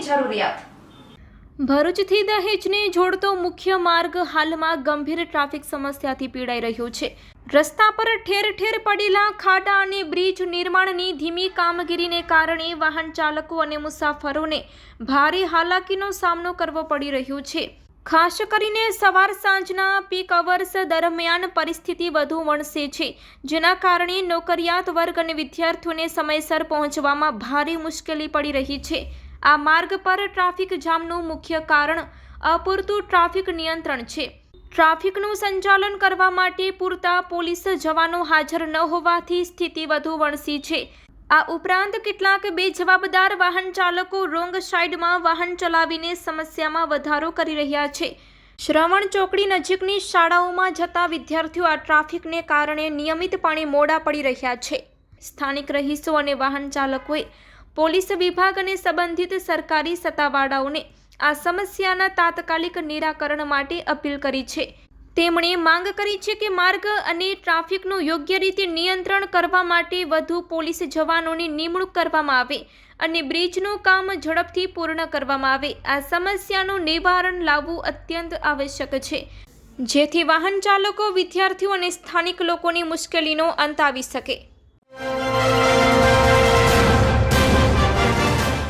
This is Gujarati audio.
જરૂરિયાત. ભરૂચથી દહેજને જોડતો મુખ્ય માર્ગ હાલમાં ગંભીર ટ્રાફિક સમસ્યાથી પીડાઈ રહ્યો છે. રસ્તા પર ઠેર ઠેર પડેલા ખાડા અને બ્રિજ નિર્માણની ધીમી કામગીરીને કારણે વાહન ચાલકો અને મુસાફરોને ભારે હાલાકીનો સામનો કરવો પડી રહ્યો છે. ખાસ કરીને સવાર સાંજના પીક અવર્સ દરમિયાન પરિસ્થિતિ વધુ વણસે છે, જેના કારણે નોકરિયાત વર્ગ અને વિદ્યાર્થીઓને સમયસર પહોંચવામાં ભારે મુશ્કેલી પડી રહી છે. આ માર્ગ પર ટ્રાફિક જામનું મુખ્ય કારણ અપૂરતું ટ્રાફિક નિયંત્રણ છે. ટ્રાફિકનું સંચાલન કરવા માટે પૂરતા પોલીસ જવાનો હાજર ન હોવાથી સ્થિતિ વધુ વણસી છે. આ ઉપરાંત કેટલાક બેજવાબદાર વાહન ચાલકો રોંગ સાઈડમાં વાહન ચલાવીને સમસ્યામાં વધારો કરી રહ્યા છે. શ્રવણ ચોકડી નજીકની શાળાઓમાં જતા વિદ્યાર્થીઓ આ ટ્રાફિકને કારણે નિયમિતપણે મોડા પડી રહ્યા છે. સ્થાનિક રહીશો અને વાહન ચાલકોએ પોલીસ વિભાગ અને સંબંધિત સરકારી સત્તાવાળાઓને આ સમસ્યાના તાત્કાલિક નિરાકરણ માટે અપીલ કરી છે. તેમણે માંગ કરી છે કે માર્ગ અને ટ્રાફિકનું યોગ્ય રીતે નિયંત્રણ કરવા માટે વધુ પોલીસ જવાનોની નિમણૂક કરવામાં આવે અને બ્રિજનું કામ ઝડપથી પૂર્ણ કરવામાં આવે. આ સમસ્યાનું નિવારણ લાવવું અત્યંત આવશ્યક છે. જેથી વાહન ચાલકો, વિદ્યાર્થીઓ અને સ્થાનિક લોકોની મુશ્કેલીનો અંત આવી શકે.